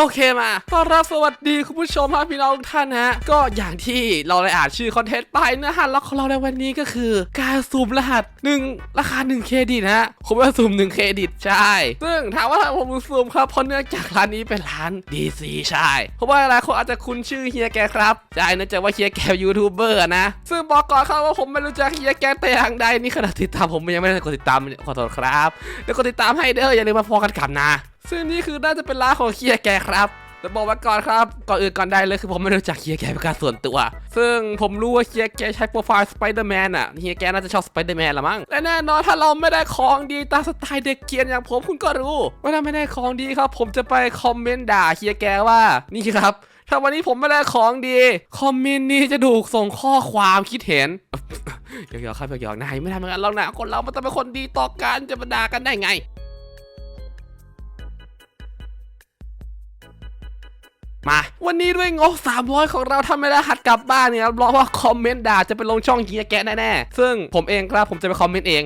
โอเคมาต้อนรับสวัสดีคุณผู้ชมครับพี่น้องท่านนะฮะ ก็อย่างที่เราได้อ่านชื่อคอนเทนต์ไปนะฮะแล้วของเราในวันนี้ก็คือ การซูมรหัส 1 ราคา 1 เครดิตนะฮะผมว่าซูม1 เครดิตใช่ ซึ่งถามว่าทำไมผมถึงซูมครับเพราะเนื่องจากร้านนี้เป็นร้าน DC ใช่ เพราะว่าหลายคนอาจจะคุ้นชื่อเฮียแกครับใช่เนื่องจากว่าเฮียแกยูทูบเบอร์นะ ซึ่งบอกก่อนครับว่าผมไม่รู้จักเฮียแกแต่อย่างใดนี่ขนาดติดตามผมยังไม่ได้กดติดตามขอโทษครับเดี๋ยวกดติดตามให้เด้ออย่าลืมมาพอกันกับนะซึ่งนี่คือน่าจะเป็นร้านของเฮียแกครับแต่บอกไว้ก่อนครับ ก่อนอื่นก่อนใดเลยคือผมไม่รู้จักเฮียแกเป็นการส่วนตัว ซึ่งผมรู้ว่าเฮียแกใช้โปรไฟล์สไปเดอร์แมนอะเฮียแกน่าจะชอบสไปเดอร์แมนละมั้ง และแน่นอนถ้าเราไม่ได้ของดีตามสไตล์เด็กเกียนอย่างผมคุณก็รู้ ว่าถ้าไม่ได้ของดีครับ ผมจะไปคอมเมนต์ด่าเฮียแกว่า นี่ครับ ถ้าวันนี้ผมไม่ได้ของดี คอมเมนต์นี้จะถูกส่งข้อความคิดเห็นหยอกๆครับหยอกๆนายไม่ทำเหมือนกันหรอกนะคนเรามันต้องเป็นคนดีต่อกันจะมาด่ากันได้ไง มาวันนี้ด้วยงบ300 ของเราทำไม่ได้หัดกลับบ้านเนี่ยรับรอว่าคอมเมนต์ด่าจะไปลงช่องเฮียแกะแน่ๆซึ่งผมเองครับผมจะไปคอมเมนต์เอง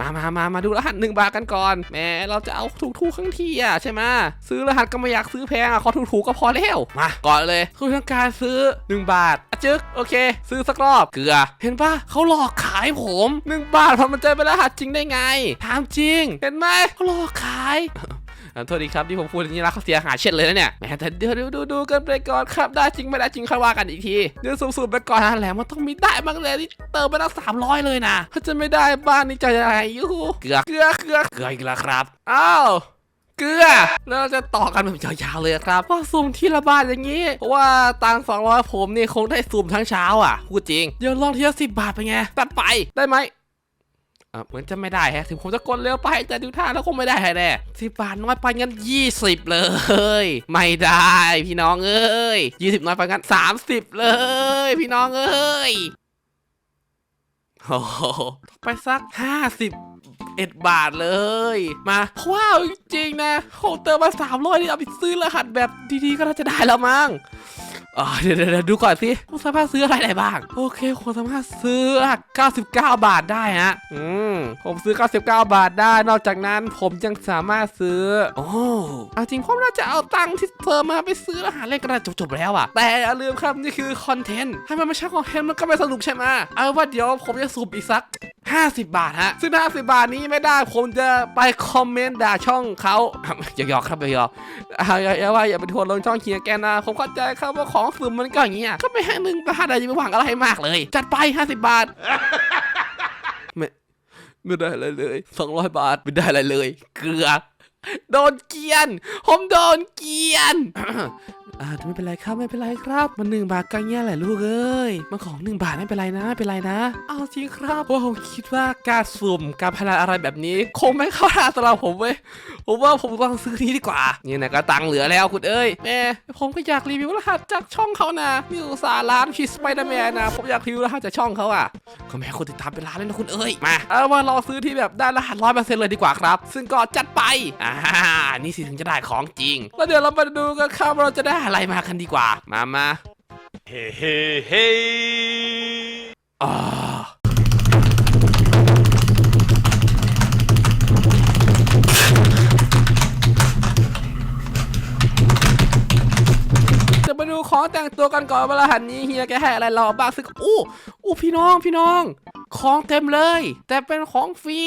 มามามามาดูรหัสหนึ่งบาทกันก่อนแหมเราจะเอาถูกๆข้างที่อะใช่ไหมซื้อรหัสก็ไม่อยากซื้อแพงอะขอถูกๆก็พอแล้วมาก่อนเลยคุณต้องการซื้อ 1 บาทอจึกโอเค ซื้อสักรอบเกลือ เห็นปะเขาหลอกขายผม 1 บาทพราะมันจะเป็นรหัสจริงได้ไงถามจริง เห็นไหมเขาหลอกขาย โทษดีครับที่ผมพูดอย่างนี้ล้วเขาเสียหายเช่นเลยนะเนี่ยแหมแต่เดี๋ยวดูดูดูกันไปก่อนครับได้จริงไม่ได้จริงค่อยว่ากันอีกทีเดี๋ยวสูบๆไปก่อนนะแหละมันต้องมีได้บ้างเลยที่เติมไปตั้งสามร้อยเลยนะถ้าจะไม่ได้บ้านนี้จะยังไงยูเกลือเกลือเกลือเกลืออีกแล้วครับอ้าวเกลือแล้วเราจะต่อกันแบบยาวๆเลยครับว่าซูมที่ละบาทอย่างนี้เพราะว่าตังสองร้อยผมนี่คงได้ซูมทั้งเช้าอะพูดจริงเดี๋ยวลองเที่ยวสิบบาทไปไงตัดไปได้ไหม อะเหมือนจะไม่ได้แฮะถึงผมจะกดเร็วไปแต่ดูท่าแล้วคงไม่ได้แน่สิบบาทน้อยไปงั้นยี่สิบเลย ไม่ได้พี่น้องเอ้ยยี่สิบน้อยไปงั้นสามสิบเลย พี่น้องเอ้ยโอ้โหไปสักห้าสิบเอ็ดบาทเลย มาเพราวจริงนะโหเติมมาสามร้อยนี่เอาไปซื้อรหัสแบบดีๆก็น่าจะได้แล้วมั้ง เดี๋ยวเดี๋ยวดูก่อนสิผมสามารถซื้ออะไรได้บ้าง โอเคผมสามารถซื้อ 99 บาทได้ฮะ อืม ผมซื้อ 99 บาทได้ นอกจากนั้นผมยังสามารถซื้อ โอ้เอาจริงผมน่าจะเอาตังค์ที่เธอมาไปซื้ออาหารเล่นกันจบๆแล้วอะแต่อย่าลืมครับนี่คือคอนเทนต์ ให้มันไม่ใช่คอนเทนต์มันก็ไม่สนุกใช่ไหมเอาว่าเดี๋ยวผมจะสูบอีกสัก 50 บาทฮะ ซึ่ง 50 บาทนี้ไม่ได้ ผมจะไปคอมเมนต์ด่าช่องเขาหยอกครับหยอกๆอ่าอย่าอย่าว่าอย่าไปทัวร์ลงช่องเฮียแกนะ ผมเข้าใจครับว่าของสุ่มมันก็อย่างเงี้ย ก็ไม่ให้หนึ่งบาทอะไรจะไปหวังอะไรมากเลย จัดไป 50 บาท ไม่ไม่ได้อะไรเลย 200 บาทไม่ได้อะไรเลย เกลือ โดนเกียน ผมโดนเกียน อ่าไม่เป็นไรครับไม่เป็นไรครับมันหนึ่งบาทก็เงี้ยแหละลูกเอ้ยมันของหนึ่งบาทไม่เป็นไรนะไม่เป็นไรนะ เอาจริงครับเพราผมคิดว่าการสุ่มการพนันอะไรแบบนี้ คงไม่เข้าทางสำหรับผมเว้ยผมว่าผมต้องซื้อนี้ดีกว่า นี่นะก็ตังค์เหลือแล้วคุณเอ้ยแม่ผมก็อยากรีวิวรหัสจากช่องเขานะนี่อุตส่าร้านชีสไปเดอร์แมนนะผมอยากรีวิวรหัสจากช่องเขาอะก็แม่คนติดตามเป็นล้านเลยนะคุณเอ้ยมาเอาว่าเราซื้อที่แบบได้รหัสร้อยเปอร์เซ็นต์เลยดีกว่าครับ ซึ่งก็จัดไปอ่านี่สิถึงจะได้ของจริง แล้วเดี๋ยวเรามาดูกันครับเราจะได้อะไรมากันดีกว่า มามา Hey, hey, hey. อ่าจะมาดูของแต่งตัวกันก่อนว่ารหัสนี้เฮียแกให้อะไรเราบ้างซึ่งอู้อู้พี่น้องพี่น้อง ของเต็มเลย แต่เป็นของฟรี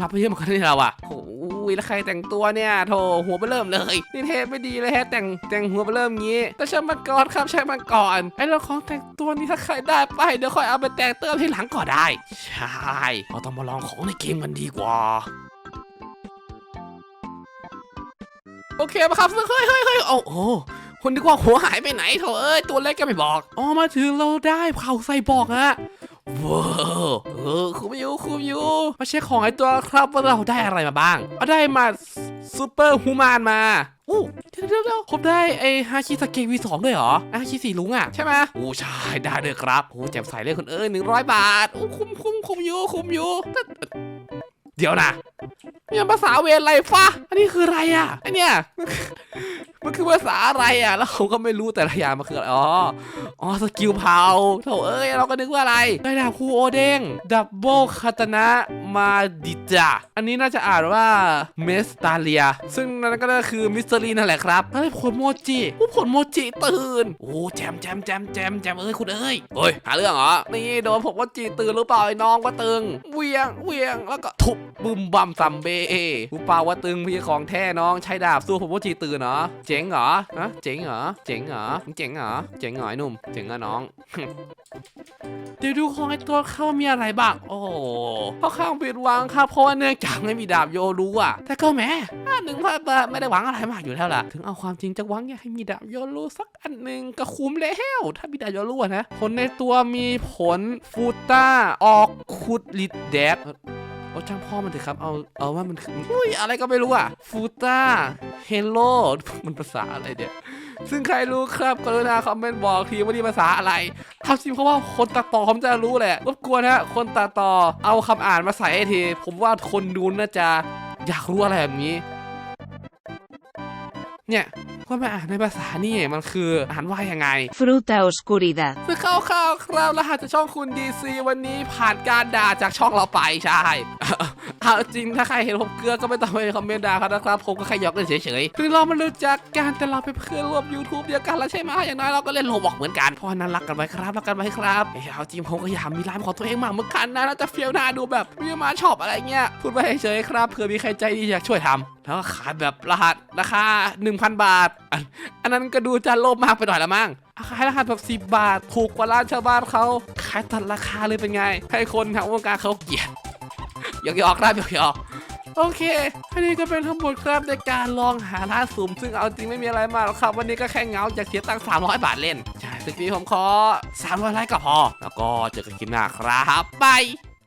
รับไปเยอะเหมือนกันนี่เราอะโอ้ ยแล้วใครแต่งตัวเนี่ยโถหัวไปเริ่มเลยนี่เทไม่ดีเลยแฮะแต่งแต่งหัวไปเริ่มงี้ แต่ช่างมันก่อนครับช่างมันก่อนไอ้เรื่องของแต่งตัวนี้ถ้าใครได้ไปเดี๋ยวค่อยเอาไปแต่งเติมทีหลังก็ได้ ใช่เราต้องมาลองของในเกมกันดีกว่าโอเคปะครับ เฮ้ยเฮ้ยเฮ้ยโอ้โหคนนึกว่าหัวหายไปไหนเถอะเอ้ย ตัวเล็กก็ไม่บอก อ๋อ มาถึงเราได้เผาใส่บอกอะ ว้าวเออคุมอยู่คุมอยู่มาเช็คของไอ้ตัวครับว่าเราได้อะไรมาบ้างเอาได้มาซูเปอร์ฮูมานมาอู้เดี๋ยวเดี๋ยวเดี๋ยวผมได้ไอ้ฮาคิสเกวีสองด้วยเหรอฮาคิสีลุงอะใช่ไหมโอ้ใช่ได้เลยครับโอ้แจ่มใสเลยคนเอ้ยหนึ่งร้อยบาทโอ้คุ้มคุ้มคุ้มอยู่คุ้มอยู่แต่เดี๋ยวนะนี่มันภาษาเวรอะไรฟะอันนี้คืออะไรอะไอเนี่ย มันคือภาษาอะไรอะ แล้วผมก็ไม่รู้แต่ละอย่างมันคืออะไรอ๋อ อ๋อ สกิลเผาโถเอ้ย เราก็นึกว่าอะไร ได้ดาบคูโอเด้ง ดับเบิลคาตนะมาดิจาอันนี้น่าจะอ่านว่าเมสตาเลีย ซึ่งนั่นก็คือมิสเตอรีนั่นแหละครับเฮ้ยผลโมจิผู้ผลโมจิตื่น โอ้แจมแจมแจมแจมแจมเอ้ยคุณเอ้ยเฮ้ย หาเรื่องเหรอ นี่โดนผมโมจิตื่นหรือเปล่าไอ้น้องว่าตึง เวียงเวียงแล้วก็ทุบบึมบัมซัมเบกูเปล่าว่าตึงพี่ของแท้น้องใช้ดาบสู้ผมโมจิตื่นเหรอเจ๋งเหรอฮะเจ๋งเหรอ เจ๋งเหรอ เจ๋งเหรอ เจ๋งเหรอไอ้หนุ่ม เจ๋งเหรอน้อง เดี๋ยวดูของไอ้ตัวเขามีอะไรบ้าง โอ้โหค่อนข้างผิดหวังครับเพราะว่าเนื่องจากไม่มีดาบโยรู้อะแต่ก็แหม้หนึ่งว่าไม่ได้หวังอะไรมากอยู่แล้วล่ะ ถึงเอาความจริงจะหวังอยากให้มีดาบโยรู้สักอันหนึ่งก็คุ้มแล้วถ้ามีดาบโยรู้นะผลในตัวมีผลฟูต้าออกคุดลิดแดด ช่างพ่อมันเถอะครับ เอา เอาว่ามันคืออุ้ยอะไรก็ไม่รู้อะฟูต้าเฮลโลมันภาษาอะไรเนี่ยซึ่งใครรู้ครับกรุณาคอมเมนต์บอกทีว่านี่ภาษาอะไรทำจริงเพราะว่าคนตัดต่อผมจะรู้แหละรบกวนฮะ คนตัดต่อเอาคำอ่านมาใส่ให้ที ผมว่าคนดูน่าจะอยากรู้อะไรแบบนี้ เนี่ย ว่ามาอ่านในภาษานี่มันคืออ่านว่ายังไง Fruta oscuridad. คือคร่าวๆครับรหัสจากช่องคุณ DC วันนี้ผ่านการด่าจากช่องเราไปใช่เอาจริงถ้าใครเห็นผมเกลือก็ไม่ต้องไปคอมเมนต์ด่าครับนะครับ ผมก็แค่หยอกเล่นเฉยๆคือเรามารู้จักกันแต่เราเป็นเพื่อนร่วม YouTube เดียวกันแล้วใช่ไหมอย่างน้อยเราก็เล่นโลบอกเหมือนกันเพราะฉะนั้นรักกันไว้ครับรักกันไว้ครับเอ้ยเอาจริงผมก็อยากมีร้านของตัวเองมากเหมือนกันนะแล้วจะเฟี้ยวหน้าดูแบบวิวมาชอบอะไรเงี้ยพูดไปเฉยๆครับเผื่อมีใครใจดีอยากช่วยทำแล้วก็ขายแบบรหัสราคา 1,000 บาทอันอันนั้นก็ดูจะโลภมากไปหน่อยละมั้งขายรหัสแบบ10บาท ถูกกว่าร้านชาวบ้านเขาขายตัดราคาเลยเป็นไง ให้คนทางวงการเขาเกลียดหยอกหยอกครับหยอกหยอกโอเค อันนี้ก็เป็นทั้งหมดครับในการลองหาร้านสุ่มซึ่งเอาจริงไม่มีอะไรมากหรอกครับ วันนี้ก็แค่เงาจากเสียตังค์300 บาทเล่น ใช่สึกนี้ผมขอ300ไลค์ก็พอ แล้วก็เจอกันคลิปหน้าครับบาย